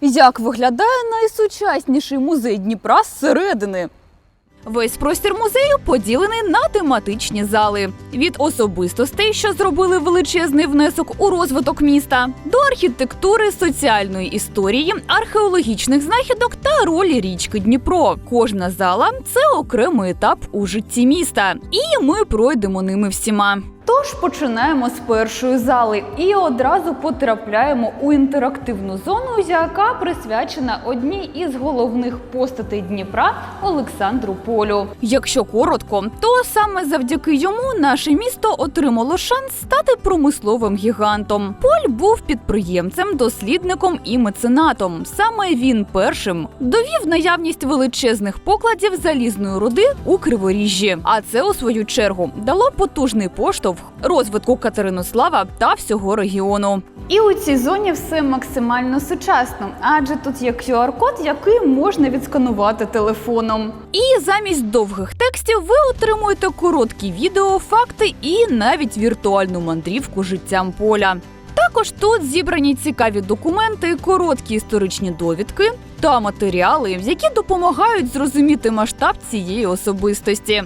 Як виглядає найсучасніший музей Дніпра зсередини? Весь простір музею поділений на тематичні зали від особистостей, що зробили величезний внесок у розвиток міста, до архітектури, соціальної історії, археологічних знахідок та ролі річки Дніпро. Кожна зала це окремий етап у житті міста, і ми пройдемо ними всіма. Тож починаємо з першої зали і одразу потрапляємо у інтерактивну зону, яка присвячена одній із головних постатей Дніпра Олександру Полю. Якщо коротко, то саме завдяки йому наше місто отримало шанс стати промисловим гігантом. Поль був підприємцем, дослідником і меценатом. Саме він першим довів наявність величезних покладів залізної руди у Криворіжжі. А це у свою чергу дало потужний поштовх розвитку Катеринослава та всього регіону. І у цій зоні все максимально сучасно, адже тут є QR-код, який можна відсканувати телефоном. І замість довгих текстів ви отримуєте короткі відео, факти і навіть віртуальну мандрівку життям поля. Також тут зібрані цікаві документи, короткі історичні довідки та матеріали, які допомагають зрозуміти масштаб цієї особистості.